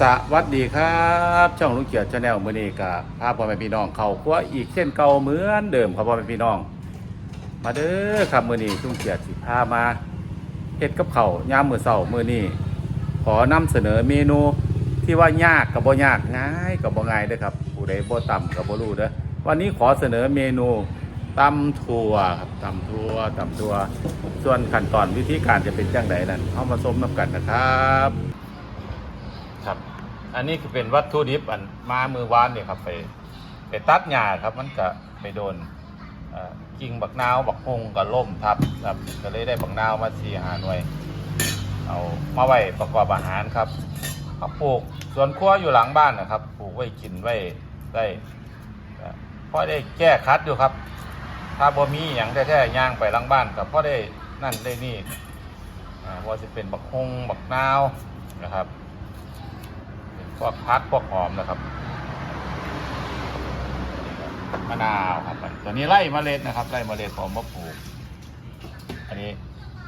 สวัสดีครับ ช่องลุงเกียรติชาแนลมือนี้กับพาพ่อแม่พี่น้องเขาครัวอีกเช่นเก่าเหมือนเดิมครับพ่อแม่พี่น้อง มาเด้อครับมือนี้ลุงเกียรติสิพามาเฮ็ดกับเขาวยามมือเช้ามือนี้ขอนำเสนอเมนูที่ว่ายากกับบ่ยากง่ายกับบ่ง่ายเด้อครับผู้ใดบ่ต่ำกับบ่รู้เด้อวันนี้ขอเสนอเมนูตำถั่วครับตำถั่วตำถั่วส่วนขั้นตอนวิธีการจะเป็นจังไดนั้นเอามาชมนํกันนะครับ อันนี้คือเป็นวัตถุดิบอันมามือวานเนี่ยครับไปไปตัดหญ้าครับมันก็ไปโดนกิ่งบักนาวบักฮงก็ล่มทับครับก็เลยได้บักนาวมาสี่หาหน่วย เอามาไว้ประกอบอาหารครับเขาปลูกสวนครัวอยู่หลังบ้านนะครับปลูกไว้กินไว้ได้เอ่อพอได้แก้คัดอยู่ครับ ถ้าบ่มีอย่างแท้ๆย่างไปหลังบ้านกับพ่อได้นั่นได้นี่อาว่าจะเป็นบักฮงบักนาวนะครับ พวกพักพวกหอมนะครับมะนาวครับตัวนี้ไล่เมล็ดนะครับไล่เมล็ดผมมาปลูกอันนี้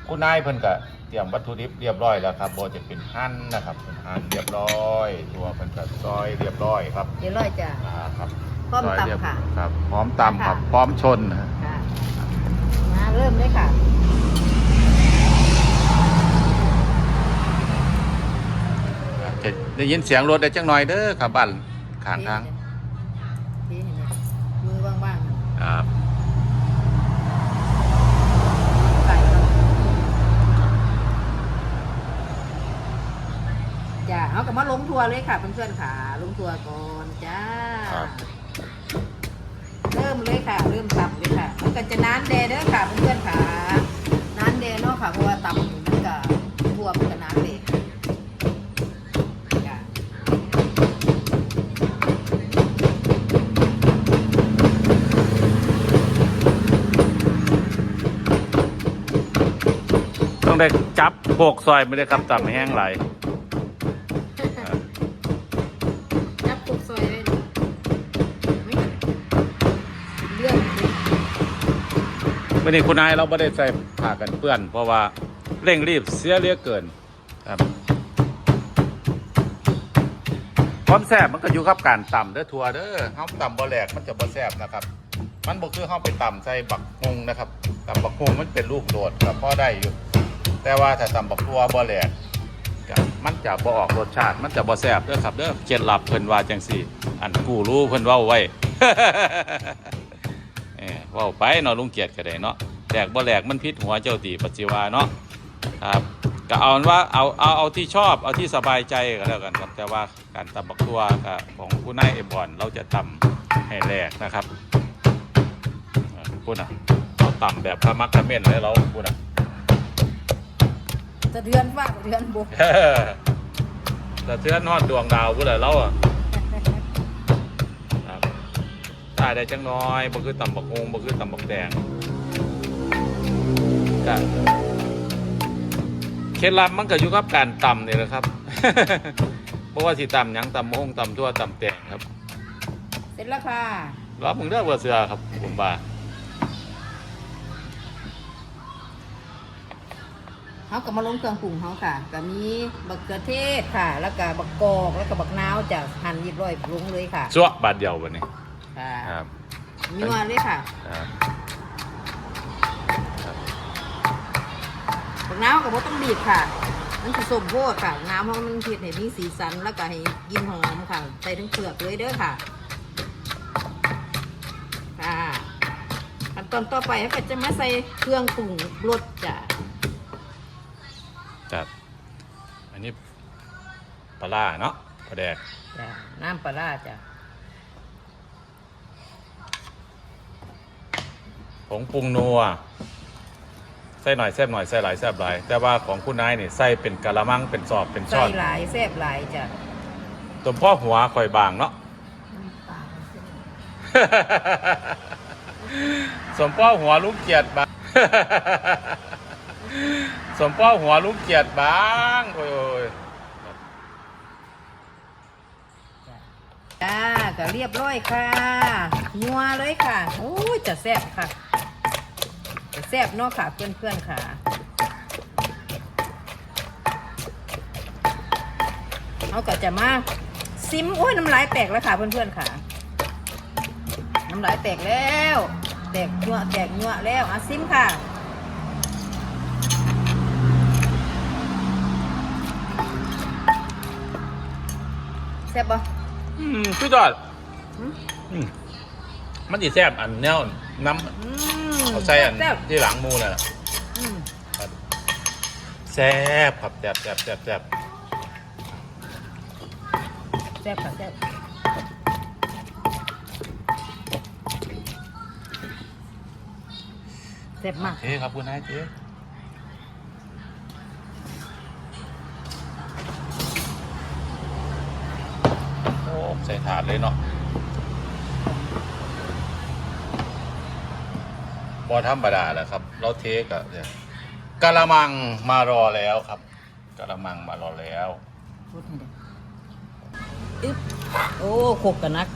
คุณนายเพิ่นก็เตรียมวัตถุดิบเรียบร้อยแล้วครับโบจะเป็นหั่นนะครับเป็นหั่นเรียบร้อย ตัวเพิ่นก็ซอยเรียบร้อยครับเดี๋ยวร้อยจ้ะอ่าครับพร้อมซยเยบตำค่ะ ครับพร้อมตำครับค่ะพร้อมชนนะฮะค่ะมาเริ่มเลยค่ะ จะ ได้ยินเสียงรถได้จังหน่อยเด้อครับบ้านข้างทางทีนี้เนี่ยมือว่างๆ ครับไก่ครับจ้าเอากลับมาลงทัวร์เลยค่ะเพื่อนๆค่ะ ลงทัวร์ก่อนจ้า ครับ เริ่มเลยค่ะ เริ่มตำเลยค่ะมันก็จะนานแดเด้อค่ะเพื่อนๆ ได้จับโบกซอยไม่ได้ครับตำให้แห้งไหลายจับกุกซอยเลยไม่เรื่องวันนี้คุณนายเราไม่ได้ใส่ผ้ากันเปื้อน เพราะว่าเร่งรีบเสียเหลือเกินครับความแซ่บมันก็อยู่กับการตำเด้อทัวเด้อเฮาตำบ่แหลกมันจะบ่แซ่บนะครับ มันบ่คือเฮาไปตำใส่บักฮงนะครับตำบักฮงมันเป็นลูกโดดก็พอได้อยู่ แต่ว่าถ้าตำบักทัวบ่แหลกก็มันจะบ่ออกรสชาติ มันจะบ่แซ่บเด้อครับเด้อเคล็ดลับเพิ่นว่าจังซี่อันกูรู้เพิ่นเว้าไว้ เออเว้าไปเนาะลุงเกียรติก็ได้เนาะแหลกบ่แหลกมันพิษหัวเจ้าตีปัจจิวาเนาะครับก็เอาว่าเอาเอาเอาที่ชอบเอาที่สบายใจก็แล้วกันครับแต่ว่าการตำบักตัวกับของผู้นายเอบอนเราจะตำให้แหลกนะครับเออพูดนะเราตำแบบพระมักขเม่นเลยเราพูดนะะเทือนฟ้าสะเทือนบกแต่เทือนนอดดวงดาวพูดเลยเราอะครับตายได้จังน้อยบ่คือตำบักฮงบ่คือตำบักแดงก็เคล็ดลับมันก็อยู่กับการตำนี่แหละครับ เพราะว่าสิตำหยังตำมงตำทั่วตำแตงครับ เสร็จแล้วค่ะรับมึงเลือกว่าเสือครับผมว่า เขาก็มาลงเครื่องปรุงเขาค่ะก็มีบักเขือเทศค่ะ แล้วก็บักกอกแล้วก็บักนาวจะหั่นเรียบร้อยลงเลยค่ะชั่วบาทเดียววันนี้ค่ะครับนัวเลยค่ะครับบักนาวก็บ่ต้องบีบค่ะมันผสมโพดค่ะน้ำเพราะมันเผ็ดให้มีสีสันแล้วก็ให้กลินหอมค่ะใส่ทั้งเปลือกเลยเด้อค่ะค่ะขั้นตอนต่อไปเขาก็จะมาใส่เครื่องปรุงรสจ้ะ ครับ อันนี้ปลาร้าเนาะปลาแดกจ้ะน้ำปลาร้าจ้ะผงปรุงนัวใส่หน่อยแซ่บหน่อยใส่หลายแซ่บหลาย แต่ว่าของคุณนายนี่ใส่เป็นกะละมังเป็นสอบเป็นช้ใส่อนหลายแซ่บหลายจ้ะตัวพ่อหัวข่อยบางเนาะ สมพ่อหัวลูกเกียดบาง สมพ่อหัวลูกเกียดบ้าง โอ้ยจ้าก็เรียบร้อยค่ะนัวเลยค่ะโอ้ยจะแซ่บค่ะจะแซ่บเนาะค่ะเพื่อนๆค่ะเขาก็จะมาซิมโอ้ยน้ำลายแตกแล้วค่ะเพื่อนๆค่ะ น้ำลายแตกแล้ว แตกเนื้อแตกเนื้อแล้วอะซิมค่ะ แซ่บปะอืมสุดยอดอืมอืมมันดีแซ่บอันแนวน้อืมำเขาใส่อันแซ่บที่หลังหมูน่ะอืมแซ่บครับแซ่บแซ่บแซ่บแซ่บแซ่บค่ะแซ่บแซ่บมากเฮ้ครับคุณนายเจ๊ โอ้ใส่ถาดเลยเนาะบอธรรมดาแหละครับ เราเทกอะเนี่ยกะละมังมารอแล้วครับกะละมังมารอแล้วพูดให้ได้อึ๊บโอ้โขกกันนัก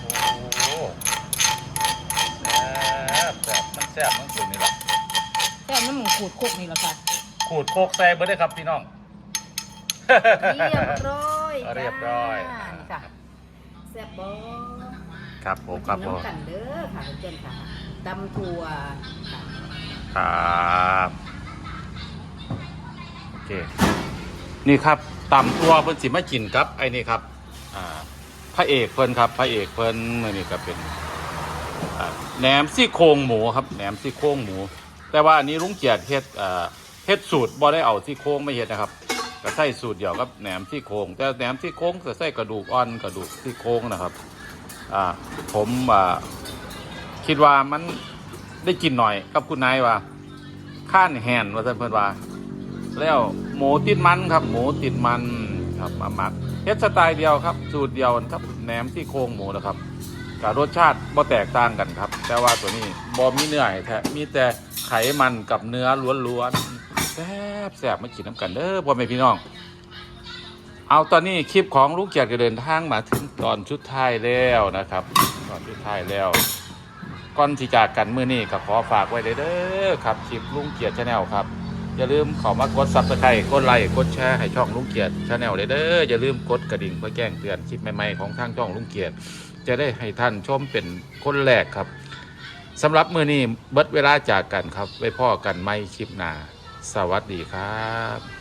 โอ้แซ่บแซ่บมันแซ่บมันสุดนี่แหละแซ่บน้ำมันขูดโคกนี่แหละค่ะขูดโคกใส่เบอร์ได้ครับพี่น้อง เรียบร้อย เรียบร้อยจ้านี่ค่ะแซ่บบ่ครับผมครับผมน้ำกันเด้อค่ะเพื่อนๆค่ะตำถั่วค่ะครับโอเคนี่ครับตำตัวเพิ่นสิมากินครับไอ้นี่ครับอ่าพระเอกเพิ่นครับพระเอกเพิ่นมื้อนี่ก็เป็นอ่าแหนมซี่โครงหมูครับแหนมซี่โครงหมู แต่ว่าอันนี้ลุงเกียรติเฮ็ดอ่าเฮ็ดสูตรบ่ได้เอาซี่โครงไม่เฮ็ดนะครับ ก็ใส่สูตรเดียวกับแหนมซี่โครงแต่แหนมซี่โครงจะใส่กระดูกอ่อนกระดูกซี่โครงนะครับ อ่า ผมอ่าคิดว่ามันได้กินหน่อยกับคุณนายว่าข้านแหนว่าท่านเพิ่อนว่า แล้วหมูติดมันครับ หมูติดมันครับมาหมักเฮ็ดสไตล์เดียวครับ สูตรเดียวครับแหนมที่โครงหมูนะครับกับรสชาติบ่แตกต่างกันครับ แต่ว่าตัวนี้บ่มีเนื้อแท้มีแต่ไขมันกับเนื้อล้วนๆ ซ่บแซ่บมากินน้ำกันเด้อพ่อแม่พี่น้อง เอาตอนนี้คลิปของลูกเกียรติเดินทางมาถึงตอนชุดท้ายแล้วนะครับ ตอนชุดท้ายแล้วก่อนที่จากกันมื้อนี้ก็ขอฝากไว้เด้อครับคลิปลุงเกียรติชาแนลครับอย่าลืมเข้ามากดซับสไครต์กดไลค์กดแชร์ให้ช่องลุงเกียรติชาแนลเด้ออย่าลืมกดกระดิ่งเพื่อแจ้งเตือนคลิปใหม่ๆของทางช่องลุงเกียรติจะได้ให้ท่านชมเป็นคนแรกครับสำหรับมื้อนี้เบิดเวลาจากกันครับไว้พ่อกันไม่คลิปหน้า สวัสดีครับ